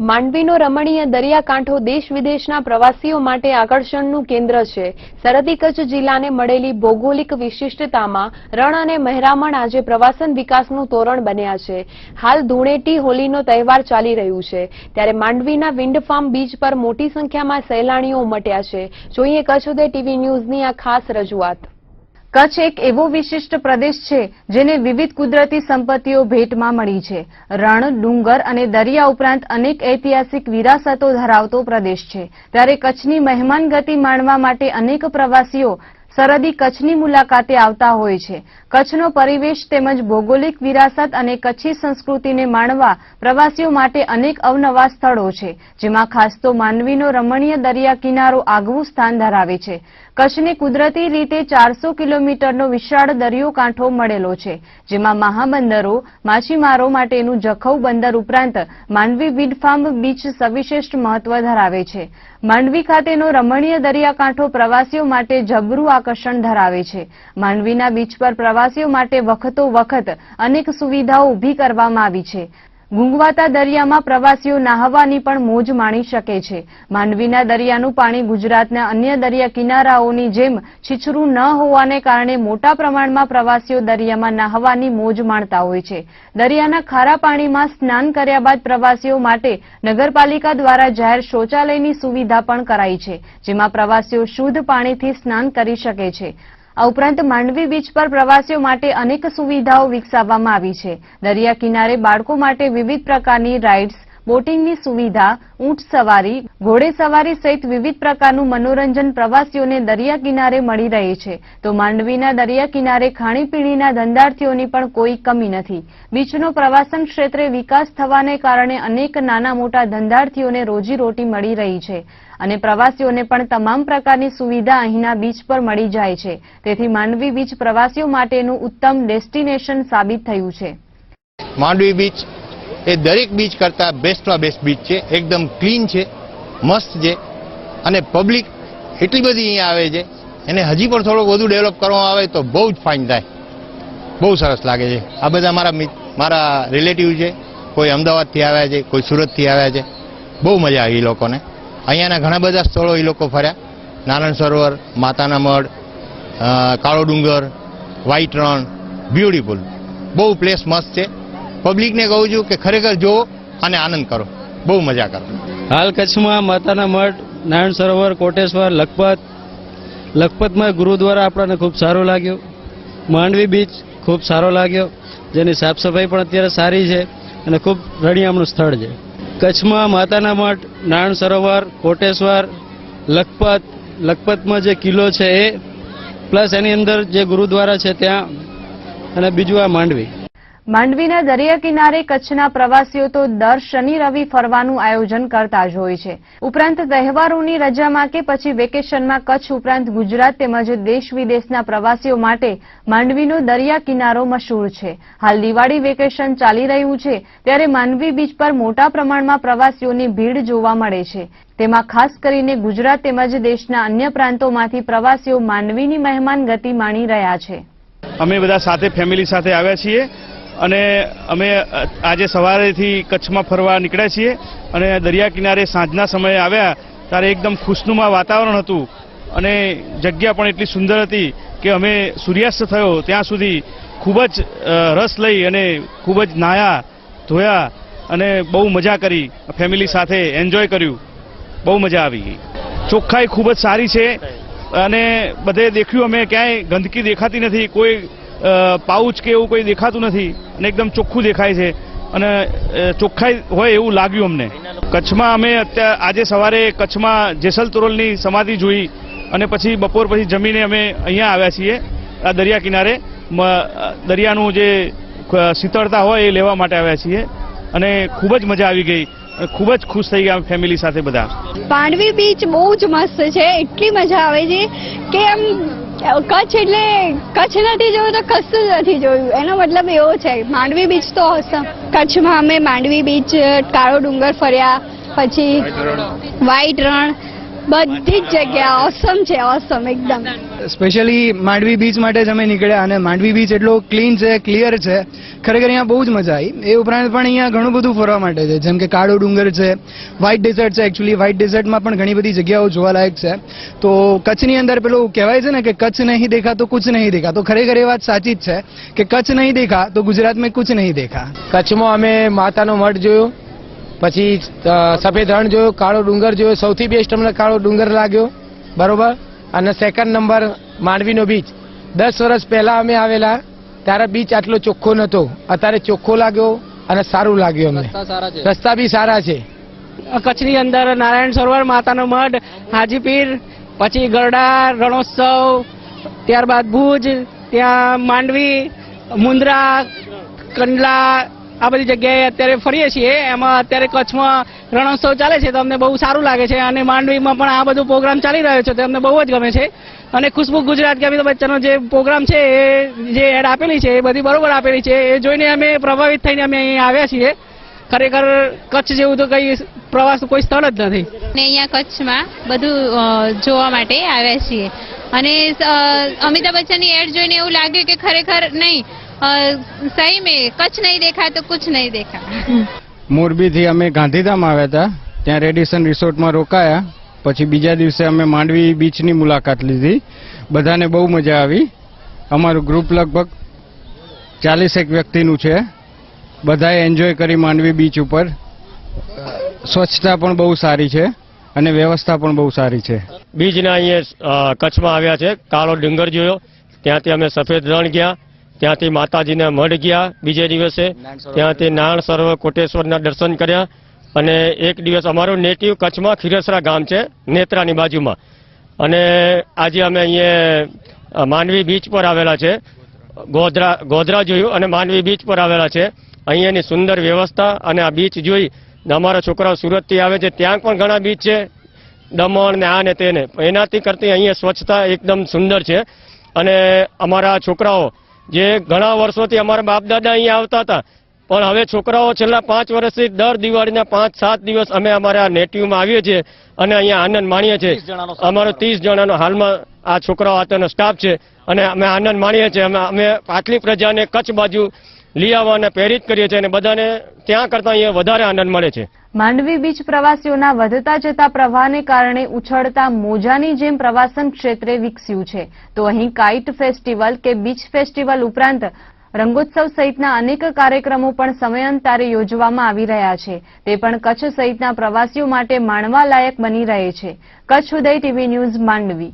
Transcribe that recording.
માંડવીનો રમણીય દરિયાકાંઠો દેશ વિદેશના પ્રવાસીઓ માટે આકર્ષણનું કેન્દ્ર છે. સરહદી કચ્છ જિલ્લાને મળેલી ભૌગોલિક વિશિષ્ટતામાં રણ અને મહેરામણ આજે પ્રવાસન વિકાસનું તોરણ બન્યા છે. હાલ ધૂળેટી હોલીનો તહેવાર ચાલી રહ્યું છે. ત્યારે માંડવીના વિન્ડફાર્મ બીચ પર મોટી સંખ્યામાં સહેલાણીઓ ઉમટ્યા છે. જોઈએ કચ્છ ઉદય ટીવી ન્યૂઝની આ ખાસ રજૂઆત. કચ્છ એક એવો વિશિષ્ટ પ્રદેશ છે જેને વિવિધ કુદરતી સંપત્તિઓ ભેટમાં મળી છે. રણ, ડુંગર અને દરિયા ઉપરાંત અનેક ઐતિહાસિક વિરાસતો ધરાવતો પ્રદેશ છે. ત્યારે કચ્છની મહેમાન ગતિ માણવા માટે અનેક પ્રવાસીઓ સરહદી કચ્છની મુલાકાતે આવતા હોય છે. કચ્છનો પરિવેશ તેમજ ભૌગોલિક વિરાસત અને કચ્છી સંસ્કૃતિને માણવા પ્રવાસીઓ માટે અનેક અવનવા સ્થળો છે, જેમાં ખાસ તો માંડવીનો રમણીય દરિયા કિનારો આગવું સ્થાન ધરાવે છે. કચ્છને કુદરતી રીતે ચારસો કિલોમીટરનો વિશાળ દરિયો કાંઠો મળેલો છે, જેમાં મહાબંદરો, માછીમારો માટેનું જખૌ બંદર ઉપરાંત માંડવી વિડફાર્મ બીચ સવિશેષ્ઠ મહત્વ ધરાવે છે. માંડવી ખાતેનો રમણીય દરિયાકાંઠો પ્રવાસીઓ માટે જબરું આકર્ષણ ધરાવે છે. માંડવીના બીચ પર પ્રવાસીઓ માટે વખતો વખત અનેક સુવિધાઓ ઊભી કરવામાં આવી છે. ગુંગવાતા દરિયામાં પ્રવાસીઓ નાહવાની પણ મોજ માણી શકે છે. માંડવીના દરિયાનું પાણી ગુજરાતના અન્ય દરિયા કિનારાઓની જેમ છીછરું ન હોવાને કારણે મોટા પ્રમાણમાં પ્રવાસીઓ દરિયામાં નાહવાની મોજ માણતા હોય છે. દરિયાના ખારા પાણીમાં સ્નાન કર્યા બાદ પ્રવાસીઓ માટે નગરપાલિકા દ્વારા જાહેર શૌચાલયની સુવિધા પણ કરાઈ છે, જેમાં પ્રવાસીઓ શુદ્ધ પાણીથી સ્નાન કરી શકે છે. આ ઉપરાંત માંડવી બીચ પર પ્રવાસીઓ માટે અનેક સુવિધાઓ વિકસાવવામાં આવી છે. દરિયા કિનારે બાળકો માટે વિવિધ પ્રકારની રાઇડ્સ બોટિંગની સુવિધા, ઊંટ સવારી, ઘોડે સવારી સહિત વિવિધ પ્રકારનું મનોરંજન પ્રવાસીઓને દરિયા કિનારે મળી રહે છે. તો માંડવીના દરિયા કિનારે ખાણીપીણીના ધંધાર્થીઓની પણ કોઈ કમી નથી. બીચનો પ્રવાસન ક્ષેત્રે વિકાસ થવાને કારણે અનેક નાના મોટા ધંધાર્થીઓને રોજીરોટી મળી રહી છે અને પ્રવાસીઓને પણ તમામ પ્રકારની સુવિધા અહીંના બીચ પર મળી જાય છે. તેથી માંડવી બીચ પ્રવાસીઓ માટેનું ઉત્તમ ડેસ્ટિનેશન સાબિત થયું છે. માંડવી બીચ એ દરેક બીચ કરતાં બેસ્ટમાં બેસ્ટ બીચ છે. એકદમ ક્લીન છે, મસ્ત છે અને પબ્લિક એટલી બધી અહીંયા આવે છે. એને હજી પણ થોડોક વધુ ડેવલપ કરવામાં આવે તો બહુ જ ફાઇન થાય. બહુ સરસ લાગે છે. આ બધા મારા મારા રિલેટિવ છે. કોઈ અમદાવાદથી આવ્યા છે, કોઈ સુરતથી આવ્યા છે. બહુ મજા આવી એ લોકોને. અહીંયાના ઘણા બધા સ્થળો એ લોકો ફર્યા. નારાયણ સરોવર, માતાના મઢ કાળો ડુંગર વ્હાઈટ રણ, બ્યુટીફુલ. બહુ પ્લેસ મસ્ત છે. પબ્લિકને કહું છું કે ખરેખર જો અને આનંદ કરો. બહુ મજા કરો. હાલ કચ્છમાં માતાના મઠ, નારાયણ સરોવર, કોટેશ્વર, લખપત, લખપતમાં ગુરુદ્વારા આપણને ખૂબ સારું લાગ્યું. માંડવી બીચ ખૂબ સારો લાગ્યો. જેની સાફ સફાઈ પણ અત્યારે સારી છે અને ખૂબ રળિયામણું સ્થળ છે. કચ્છમાં માતાના મઠ, નારાયણ સરોવર, કોટેશ્વર, લખપત, લખપતમાં જે કિલ્લો છે એ, પ્લસ એની અંદર જે ગુરુદ્વારા છે ત્યાં અને બીજું આ માંડવી. માંડવીના દરિયા કિનારે કચ્છના પ્રવાસીઓ તો દર શનિ રવિ ફરવાનું આયોજન કરતા જ હોય છે. ઉપરાંત તહેવારોની રજામાં કે પછી વેકેશનમાં કચ્છ ઉપરાંત ગુજરાત તેમજ દેશ વિદેશના પ્રવાસીઓ માટે માંડવીનો દરિયા કિનારો મશહૂર છે. હાલ દિવાળી વેકેશન ચાલી રહ્યું છે, ત્યારે માંડવી બીચ પર મોટા પ્રમાણમાં પ્રવાસીઓની ભીડ જોવા મળે છે. તેમાં ખાસ કરીને ગુજરાત તેમજ દેશના અન્ય પ્રાંતોમાંથી પ્રવાસીઓ માંડવીની મહેમાન ગતિ માણી રહ્યા છે. અમે બધા સાથે ફેમિલી સાથે આવ્યા છીએ. અને અમે આજે સવારેથી કચ્છમાં ફરવા નીકળ્યા છીએ અને દરિયા કિનારે સાંજના સમયે આવ્યા ત્યારે એકદમ ખુશનુમા વાતાવરણ હતું અને જગ્યા પણ એટલી સુંદર હતી કે અમે સૂર્યાસ્ત થયો ત્યાં સુધી ખૂબ જ રસ લઈ અને ખૂબ જ નાયા, ધોયા અને બહુ મજા કરી, ફેમિલી સાથે એન્જોય કર્યું. બહુ મજા આવી. ગઈ ચોખ્ખાઈ ખૂબ જ સારી છે અને બધે દેખ્યું અમે, ક્યાંય ગંદકી દેખાતી નથી. કોઈ પાઉચ કે એવું કોઈ દેખાતું નથી અને એકદમ ચોખ્ખું દેખાય છે. અને ચોખ્ખાઈ હોય એવું લાગ્યું અમને. કચ્છમાં અમે અત્યારે આજે સવારે કચ્છમાં જેસલ તોરલની સમાધિ જોઈ અને પછી બપોર પછી જમીને અમે અહીંયા આવ્યા છીએ, આ દરિયા કિનારે. દરિયાનું જે શીતળતા હોય એ લેવા માટે આવ્યા છીએ. અને ખૂબ જ મજા આવી ગઈ. ખૂબ જ ખુશ થઈ ગયા ફેમિલી સાથે બધા. પાંડવી બીચ બહુ જ મસ્ત છે. એટલી મજા આવે છે કે એમ કચ્છ એટલે કચ્છ નથી જોયું તો કશું જ નથી જોયું એનો મતલબ એવો છે માંડવી બીચ તો awesome. કચ્છમાં અમે માંડવી બીચ કાળો ડુંગર ફર્યા પછી વ્હાઈટ રણ બધી જ જગ્યા ઓસમ છે ઓસમ એકદમ. સ્પેશિયલી માંડવી બીચ માટે જ અમે નીકળ્યા અને માંડવી બીચ એટલો ક્લીન છે ક્લિયર છે. ખરેખર અહીંયા બહુ જ મજા આવી. એ ઉપરાંત પણ અહીંયા ઘણું બધું ફરવા માટે છે. જેમ કે કાળો ડુંગર છે વ્હાઇટ ડેઝર્ટ છે. એકચ્યુઅલી વ્હાઇટ ડેઝર્ટમાં પણ ઘણી બધી જગ્યાઓ જોવાલાયક છે. તો કચ્છની અંદર પેલું કહેવાય છે ને કે કચ્છ નહીં દેખા તો કુછ નહીં દેખા. તો ખરેખર એ વાત સાચી જ છે કે કચ્છ નહીં દેખા તો ગુજરાતમાં કુછ નહીં દેખા. કચ્છમાં અમે માતાનો મઠ જોયો. પછી સફેદ રણ જોયો કાળો ડુંગર જોયો. સૌથી બેસ્ટ અમને કાળો ડુંગર લાગ્યો. બરોબર? અને સેકન્ડ નંબર માંડવીનો બીચ દસ વર્ષ પહેલા અમે આવેલા ત્યારે બીચ આટલો ચોખ્ખો નહોતો. અત્યારે ચોખ્ખો લાગ્યો અને સારું લાગ્યું અમને. રસ્તા બી સારા છે. કચ્છની અંદર નારાયણ સરોવર માતાનો મઢ હાજીપીર પછી ગરડા રણોત્સવ ત્યારબાદ ભુજ ત્યાં માંડવી મુન્દ્રા કંડલા આ બધી જગ્યાએ અત્યારે ફરીએ છીએ. એમાં અત્યારે કચ્છમાં રણોત્સવ ચાલે છે, તો અમને બહુ સારું લાગે છે. અને માંડવીમાં પણ આ બધું પ્રોગ્રામ ચાલી રહ્યો છે, તો અમને બહુ જ ગમે છે. અને ખુશ્બુ ગુજરાત કે અમિતાભ બચ્ચનો જે પ્રોગ્રામ છે, એ જે એડ આપેલી છે, એ બધી બરોબર આપેલી છે. એ જોઈને અમે પ્રભાવિત થઈને અમે અહીં આવ્યા છીએ. ખરેખર કચ્છ જેવું તો કઈ પ્રવાસ કોઈ સ્થળ જ નથી. ને અહીંયા કચ્છમાં બધું જોવા માટે આવ્યા છીએ. અને અમિતાભ બચ્ચનની એડ જોઈને એવું લાગ્યું કે ખરેખર નહીં અ, સહી મેં કચ્છ નહીં દેખા તો કુછ નહીં દેખા મોરબીથી અમે ગાંધીધામ આવ્યા હતા. ત્યાં રેડિસન રિસોર્ટમાં રોકાયા. પછી બીજા દિવસે અમે માંડવી બીચની મુલાકાત લીધી. બધાને બહુ મજા આવી. અમારું ગ્રુપ લગભગ ચાલીસેક વ્યક્તિનું છે. બધાએ એન્જોય કરી માંડવી બીચ ઉપર. સ્વચ્છતા પણ બહુ સારી છે અને વ્યવસ્થા પણ બહુ સારી છે. બીજના અહીંયા અ, કચ્છમાં આવ્યા છે. કાળો ડુંગર જોયો. ત્યાંથી અમે સફેદ રણ ગયા. ત્યાંથી માતાજીના મઢ ગયા બીજે દિવસે. ત્યાંથી નારાયણ સરોવર કોટેશ્વરના દર્શન કર્યા અને એક દિવસ અમારું નેટિવ કચ્છમાં ખીરસરા ગામ છે, નેત્રાની બાજુમાં. અને આજે અમે અહીંયા માંડવી બીચ પર આવેલા છે. ગોધરા ગોધરા જોયું અને માંડવી બીચ પર આવેલા છે. અહીંયાની સુંદર વ્યવસ્થા અને આ બીચ જોઈ અમારા છોકરાઓ સુરતથી આવે છે. ત્યાં પણ ઘણા બીચ છે. દમણ ને આ ને તેને એનાથી કરતી અહીંયા સ્વચ્છતા એકદમ સુંદર છે. અને અમારા છોકરાઓ જે ઘણા વર્ષોથી અમારા બાપ દાદા અહીંયા આવતા હતા. પણ હવે છોકરાઓ છેલ્લા પાંચ વર્ષથી દર દિવાળીના પાંચ સાત દિવસ અમે અમારા નેટિવમાં આવીએ છીએ અને અહીંયા આનંદ માણીએ છીએ. અમારો ત્રીસ જણાનો હાલમાં આ છોકરાઓ આતેનો સ્ટાફ છે અને અમે આનંદ માણીએ છીએ. અમે અમે આટલી પ્રજાને કચ્છ બાજુ લઈ આવવાને પ્રેરિત કરીએ છીએ અને બધાને ત્યાં કરતાં અહીંયા વધારે આનંદ મળે છે. માંડવી બીચ પ્રવાસીઓના વધતા જતા પ્રવાહને કારણે ઉછળતા મોજાની જેમ પ્રવાસન ક્ષેત્રે વિકસ્યું છે. તો અહીં કાઇટ ફેસ્ટિવલ કે બીચ ફેસ્ટિવલ ઉપરાંત રંગોત્સવ સહિતના અનેક કાર્યક્રમો પણ સમયાંતરે યોજવામાં આવી રહ્યા છે. તે પણ કચ્છ સહિતના પ્રવાસીઓ માટે માણવા લાયક બની રહે છે. Kutch Uday TV news Mandvi.